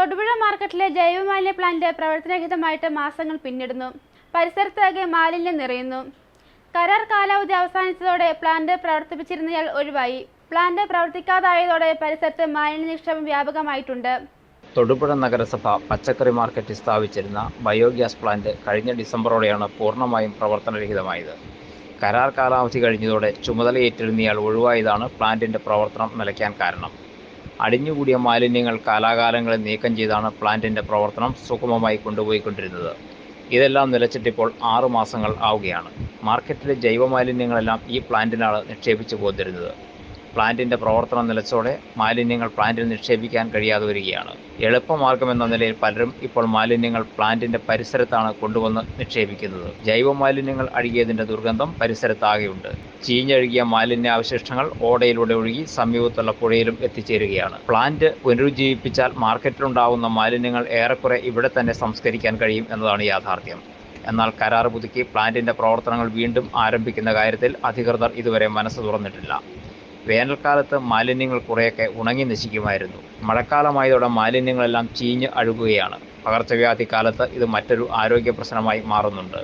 തൊടുപുഴ മാർക്കറ്റിലെ ജൈവമാലിന്യ പ്ലാന്റ് പ്രവർത്തനരഹിതമായിട്ട് മാസങ്ങൾ പിന്നിടുന്നു. പരിസരത്താകെ മാലിന്യം നിറയുന്നു. കരാർ കാലാവധി അവസാനിച്ചതോടെ പ്ലാന്റ് പ്രവർത്തിപ്പിച്ചിരുന്നയാൾ ഒഴിവായി. പ്ലാന്റ് പ്രവർത്തിക്കാതായതോടെ പരിസരത്ത് മാലിന്യ നിക്ഷേപം വ്യാപകമായിട്ടുണ്ട്. തൊടുപുഴ നഗരസഭ പച്ചക്കറി മാർക്കറ്റിൽ സ്ഥാപിച്ചിരുന്ന ബയോഗ്യാസ് പ്ലാന്റ് കഴിഞ്ഞ ഡിസംബറോടെയാണ് പൂർണമായും പ്രവർത്തനരഹിതമായത്. കരാർ കാലാവധി കഴിഞ്ഞതോടെ ചുമതല ചുമതലയേറ്റിരുന്നയാൾ ഒഴിവായതാണ് പ്ലാന്റിന്റെ പ്രവർത്തനം നിലയ്ക്കാൻ കാരണം. അടിഞ്ഞുകൂടിയ മാലിന്യങ്ങൾ കാലാകാലങ്ങളിൽ നീക്കം ചെയ്താണ് പ്ലാന്റിന്റെ പ്രവർത്തനം സുഗമമായി കൊണ്ടുപോയിക്കൊണ്ടിരുന്നത്. ഇതെല്ലാം നിലച്ചിട്ടിപ്പോൾ ആറു മാസങ്ങൾ ആവുകയാണ്. മാർക്കറ്റിലെ ജൈവ മാലിന്യങ്ങളെല്ലാം ഈ പ്ലാന്റിനാണ് നിക്ഷേപിച്ചു പോന്നിരുന്നത്. പ്ലാന്റിന്റെ പ്രവർത്തനം നിലച്ചോടെ മാലിന്യങ്ങൾ പ്ലാന്റിൽ നിക്ഷേപിക്കാൻ കഴിയാതെ വരികയാണ്. എളുപ്പമാർഗമെന്ന നിലയിൽ പലരും ഇപ്പോൾ മാലിന്യങ്ങൾ പ്ലാന്റിന്റെ പരിസരത്താണ് കൊണ്ടുവന്ന് നിക്ഷേപിക്കുന്നത്. ജൈവ മാലിന്യങ്ങൾ അഴുകിയതിന്റെ ദുർഗന്ധം പരിസരത്താകെയുണ്ട്. ചീഞ്ഞഴുകിയ മാലിന്യാവശിഷ്ടങ്ങൾ ഓടയിലൂടെ ഒഴുകി സമീപത്തുള്ള പുഴയിലും എത്തിച്ചേരുകയാണ്. പ്ലാന്റ് പുനരുജ്ജീവിപ്പിച്ചാൽ മാർക്കറ്റിലുണ്ടാവുന്ന മാലിന്യങ്ങൾ ഏറെക്കുറെ ഇവിടെ തന്നെ സംസ്കരിക്കാൻ കഴിയും എന്നതാണ് യാഥാർത്ഥ്യം. എന്നാൽ കരാർ പുതുക്കി പ്ലാന്റിന്റെ പ്രവർത്തനങ്ങൾ വീണ്ടും ആരംഭിക്കുന്ന കാര്യത്തിൽ അധികൃതർ ഇതുവരെ മനസ്സ് തുറന്നിട്ടില്ല. വേനൽക്കാലത്ത് മാലിന്യങ്ങൾ കുറേയൊക്കെ ഉണങ്ങി നശിക്കുമായിരുന്നു. മഴക്കാലമായതോടെ മാലിന്യങ്ങളെല്ലാം ചീഞ്ഞ് അഴുകുകയാണ്. പകർച്ചവ്യാധി കാലത്ത് ഇത് മറ്റൊരു ആരോഗ്യ പ്രശ്നമായി മാറുന്നുണ്ട്.